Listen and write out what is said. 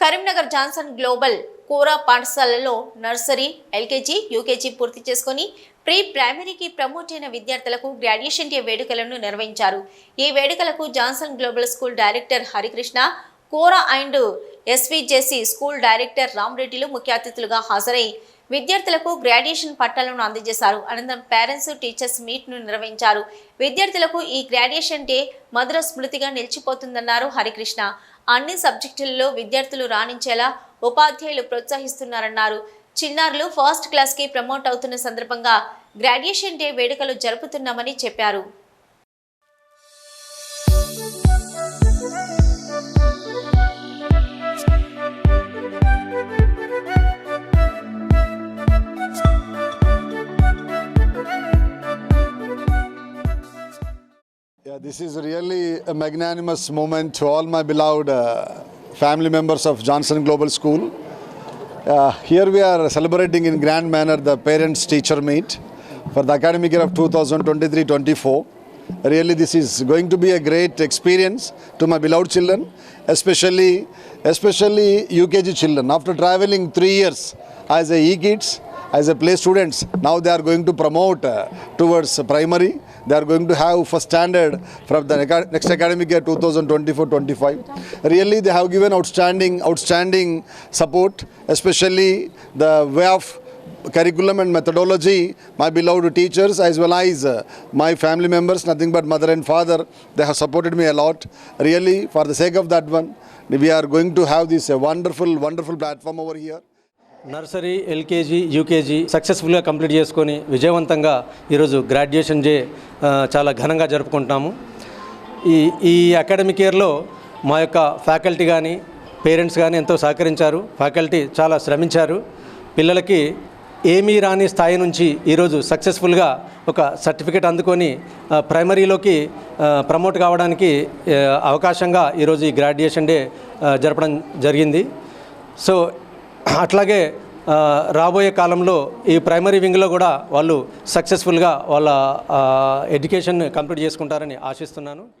Karimnagar Johnson global కూర పాఠశాలలో nursery LKG UKG పూర్తి చేసుకుని ప్రీ ప్రైమరీకి ప్రమోట్ అయిన విద్యార్థులకు గ్రాడ్యుయేషన్ డే వేడుకలను నిర్వహించారు. ఈ వేడుకలకు Johnson global school director Harikrishna Kora and SVJC school director రామరెడ్డిలు ముఖ్య అతిథులుగా హాజరై విద్యార్థులకు గ్రాడ్యుయేషన్ పట్టాలను అందజేశారు. అనంతరం పేరెంట్స్ టీచర్స్ మీట్ను నిర్వహించారు. విద్యార్థులకు ఈ గ్రాడ్యుయేషన్ డే మధుర స్మృతిగా నిలిచిపోతుందన్నారు హరికృష్ణ. అన్ని సబ్జెక్టులలో విద్యార్థులు రాణించేలా ఉపాధ్యాయులు ప్రోత్సహిస్తున్నారన్నారు. చిన్నారులు ఫస్ట్ క్లాస్కి ప్రమోట్ అవుతున్న సందర్భంగా గ్రాడ్యుయేషన్ డే వేడుకలు జరుపుతున్నామని చెప్పారు. Yeah, this is really a magnanimous moment to all my beloved uh, family members of Johnson Global School. Uh, here we are celebrating in grand manner the parents teacher meet for the academic year of 2023-24. Really, this is going to be a great experience to my beloved children, especially especially UKG children. After traveling three years as a e-kids, as a play students, now they are going to promote uh, towards primary. They are going to have first standard from the next academic year 2024-25. Really, they have given outstanding, outstanding support, especially the way of curriculum and methodology. My beloved teachers, as well as uh, my family members, nothing but mother and father, they have supported me a lot. Really, for the sake of that one, we are going to have this uh, wonderful, wonderful platform over here. Nursery LKG UKG సక్సెస్ఫుల్గా complete చేసుకొని విజయవంతంగా ఈరోజు graduation day చాలా ఘనంగా జరుపుకుంటున్నాము ఈ ఈ academic ఇయర్లో మా యొక్క ఫ్యాకల్టీ కానీ పేరెంట్స్ కానీ ఎంతో సహకరించారు ఫ్యాకల్టీ చాలా శ్రమించారు పిల్లలకి ఏమీ రాని స్థాయి నుంచి ఈరోజు సక్సెస్ఫుల్గా ఒక సర్టిఫికేట్ అందుకొని ప్రైమరీలోకి ప్రమోట్ కావడానికి అవకాశంగా ఈరోజు ఈ గ్రాడ్యుయేషన్ డే జరపడం జరిగింది. సో అట్లాగే రాబోయే కాలంలో ఈ ప్రైమరీ వింగ్లో కూడా వాళ్ళు సక్సెస్ఫుల్గా వాళ్ళ ఎడ్యుకేషన్ కంప్లీట్ చేసుకుంటారని ఆశిస్తున్నాను.